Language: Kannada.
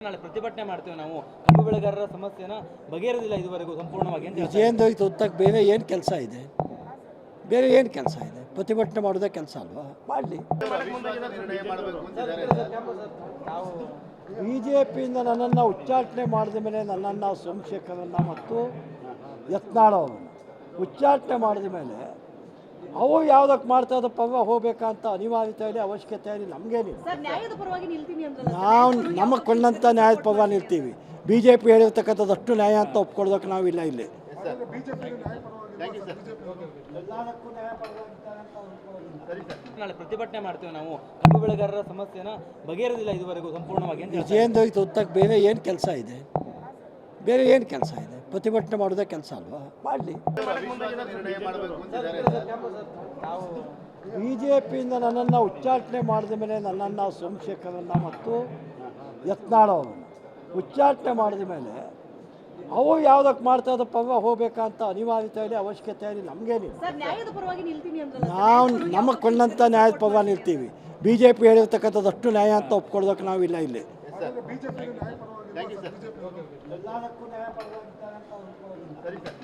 ನಾಳೆ ಪ್ರತಿಭಟನೆ ಮಾಡ್ತೇವೆ ನಾವು. ಕಬ್ಬು ಬೆಳೆಗಾರರ ಸಮಸ್ಯೆನ ಬಗೆಹರಿದಿಲ್ಲ ಇದುವರೆಗೂ ಸಂಪೂರ್ಣವಾಗಿ ಏನು ಹೋಯ್ತು ವಿಜಯೇಂದ್ರ ಉತ್ತಕ್ಕೆ ಬೇರೆ ಏನು ಕೆಲಸ ಇದೆ? ಬೇರೆ ಏನು ಕೆಲಸ ಇದೆ? ಪ್ರತಿಭಟನೆ ಮಾಡೋದೇ ಕೆಲಸ ಅಲ್ವಾ? ಮಾಡಲಿ. ಬಿ ಜೆ ಪಿಯಿಂದ ನನ್ನನ್ನು ಉಚ್ಚಾಟನೆ ಮಾಡಿದ ಮೇಲೆ ನನ್ನನ್ನು ಸೋಮಶೇಖರನ್ನು ಮತ್ತು ಯತ್ನಾಳ್ ಉಚ್ಚಾಟನೆ ಮಾಡಿದ ಮೇಲೆ ಅವು ಯಾವುದಕ್ಕೆ ಮಾಡ್ತಾ ಇದ್ದಪ್ಪ ಹೋಗ್ಬೇಕಂತ ಅನಿವಾರ್ಯತೆ ಇಲ್ಲ ಅವಶ್ಯಕತೆ ಇಲ್ಲ ನಮಗೇನಿಲ್ಲ. ಸರ್ ನ್ಯಾಯದ ಪರವಾಗಿ ನಿಲ್ತೀನಿ ಅಂದ್ರಲ್ಲ ನಾವು ನಮಗೆ ಕೊಂಡಂಥ ನ್ಯಾಯದ ಪರ್ವ ನಿಲ್ತೀವಿ. ಬಿ ಜೆ ಪಿ ಹೇಳಿರ್ತಕ್ಕಂಥದ್ದು ಅಷ್ಟು ನ್ಯಾಯ ಅಂತ ಒಪ್ಕೊಳ್ಳೋದಕ್ಕೆ ನಾವಿಲ್ಲ ಇಲ್ಲಿ ನಾಳೆ ಪ್ರತಿಭಟನೆ ಮಾಡ್ತೇವೆ ನಾವು. ಕಬ್ಬು ಬೆಳೆಗಾರರ ಸಮಸ್ಯೆನ ಬಗೆಹರಿದಿಲ್ಲ ಇದುವರೆಗೂ ಸಂಪೂರ್ಣವಾಗಿ. ವಿಜಯೇಂದ್ರ ಉತ್ತಕ್ಕೆ ಬೇರೆ ಏನು ಕೆಲಸ ಇದೆ? ಬೇರೆ ಏನು ಕೆಲಸ ಇದೆ? ಪ್ರತಿಭಟನೆ ಮಾಡೋದೇ ಕೆಲಸ ಅಲ್ವಾ? ಮಾಡಲಿ. ಬಿ ಜೆ ಪಿಯಿಂದ ನನ್ನನ್ನು ಉಚ್ಚಾಟನೆ ಮಾಡಿದ ಮೇಲೆ ನನ್ನನ್ನು ಸೋಮಶೇಖರನ್ನು ಮತ್ತು ಯತ್ನಾಳವನ್ನು ಉಚ್ಚಾಟನೆ ಮಾಡಿದ ಮೇಲೆ ಅವು ಯಾವುದಕ್ಕೆ ಮಾಡ್ತಾ ಇದ್ದ ಪರ್ವ ಹೋಗ್ಬೇಕಂತ ಅನಿವಾರ್ಯತೆ ಇದೆ ಅವಶ್ಯಕತೆ ಇದೆ ನಮಗೇನಿಲ್ಲ. ನಾವು ನಮಗೆ ಕೊಂಡಂಥ ನ್ಯಾಯದ ಪರ್ವ ನಿಲ್ತೀವಿ. ಬಿ ಜೆ ಪಿ ಹೇಳಿರ್ತಕ್ಕಂಥದ್ದು ಅಷ್ಟು ನ್ಯಾಯ ಅಂತ ಒಪ್ಕೊಳ್ದಕ್ಕೆ ನಾವಿಲ್ಲ ಇಲ್ಲಿ. Sir BJP thank you sir ಎಲ್ಲದಕ್ಕೂ ನ್ಯಾಯ ಪಡೆದಂತಹ ಸರಿ ಸರ್